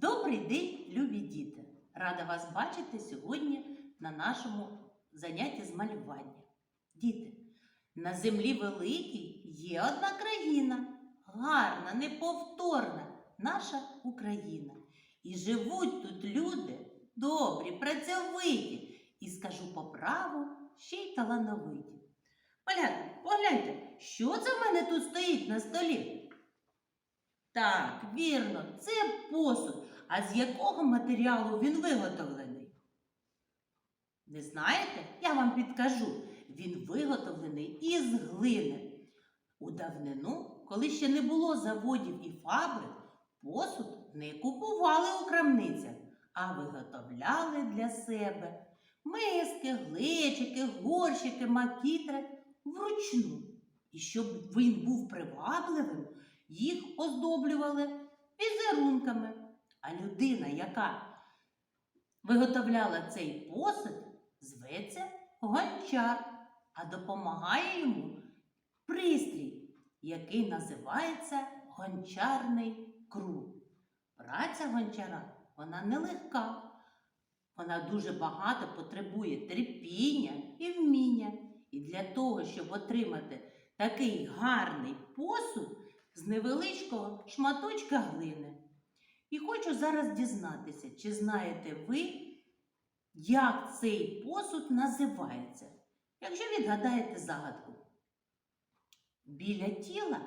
Добрий день, любі діти! Рада вас бачити сьогодні на нашому занятті з малювання. Діти, на землі великій є одна країна, гарна, неповторна, наша Україна. І живуть тут люди добрі, працьовиті, і скажу по праву, ще й талановиті. Малята, погляньте, що це в мене тут стоїть на столі? Так, вірно, це посуд. А з якого матеріалу він виготовлений? Не знаєте? Я вам підкажу. Він виготовлений із глини. У давнину, коли ще не було заводів і фабрик, посуд не купували у крамницях, а виготовляли для себе миски, глечики, горщики, макітри вручну. І щоб він був привабливим, їх оздоблювали візерунками. А людина, яка виготовляла цей посуд, зветься гончар, а допомагає йому пристрій, який називається гончарний круг. Праця гончара вона нелегка. Вона дуже багато потребує терпіння і вміння. І для того, щоб отримати такий гарний посуд з невеличкого шматочка глини. І хочу зараз дізнатися, чи знаєте ви, як цей посуд називається, якщо відгадаєте загадку. Біля тіла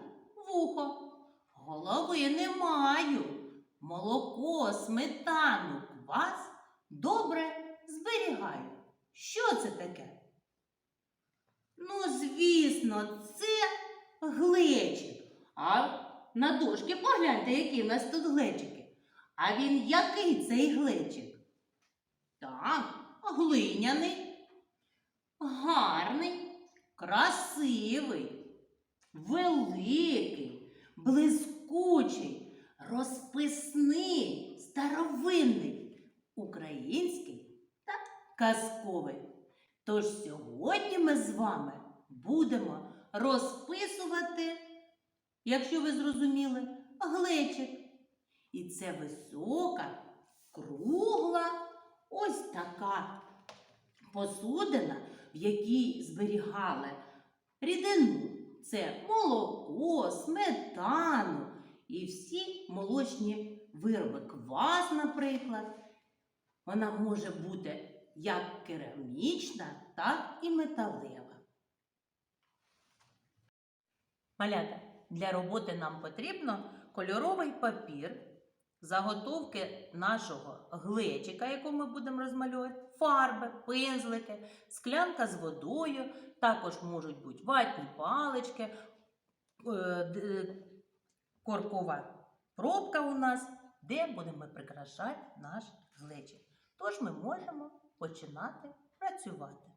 вухо, голови не маю, молоко, сметану, квас добре зберігаю. Що це таке? Ну, звісно, це глечик. А на дошки погляньте, які в нас тут глечики. А він який цей глечик? Так, глиняний, гарний, красивий, великий, блискучий, розписний, старовинний, український та казковий. Тож сьогодні ми з вами будемо розписувати, якщо ви зрозуміли, глечик. І це висока, кругла, ось така посудина, в якій зберігали рідину. Це молоко, сметану і всі молочні вироби. Квас, наприклад. Вона може бути як керамічна, так і металева. Малята, для роботи нам потрібно кольоровий папір, заготовки нашого глечика, яку ми будемо розмальовувати, фарби, пензлики, склянка з водою, також можуть бути ватні палички, е, коркова пробка у нас, де будемо прикрашати наш глечик. Тож ми можемо починати працювати.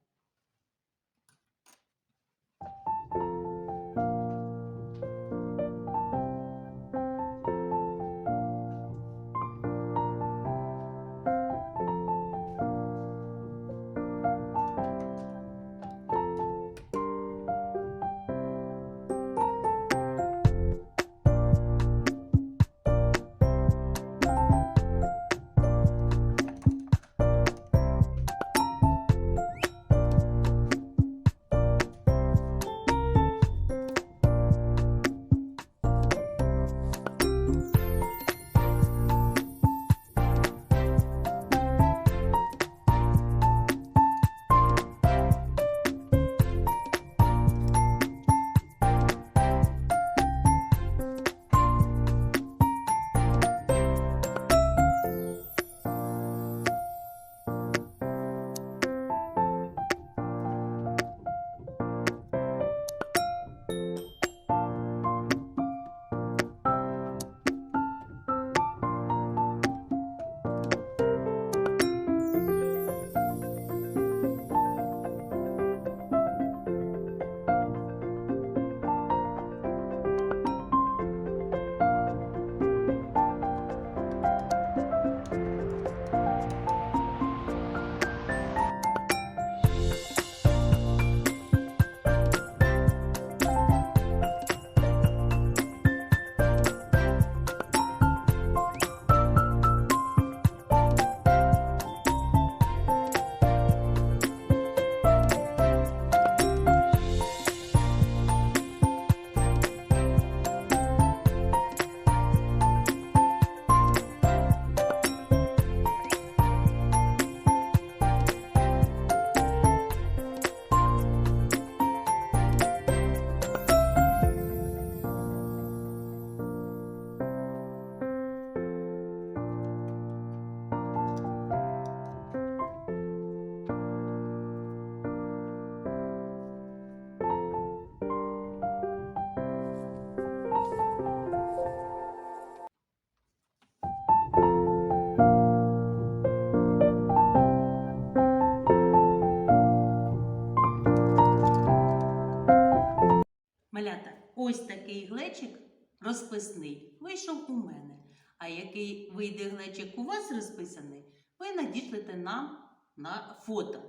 Ось такий глечик розписний вийшов у мене. А який вийде глечик у вас розписаний, ви надішлете нам на фото.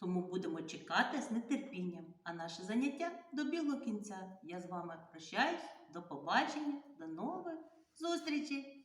Тому будемо чекати з нетерпінням. А наше заняття добігло кінця. Я з вами прощаюсь. До побачення, до нових зустрічей!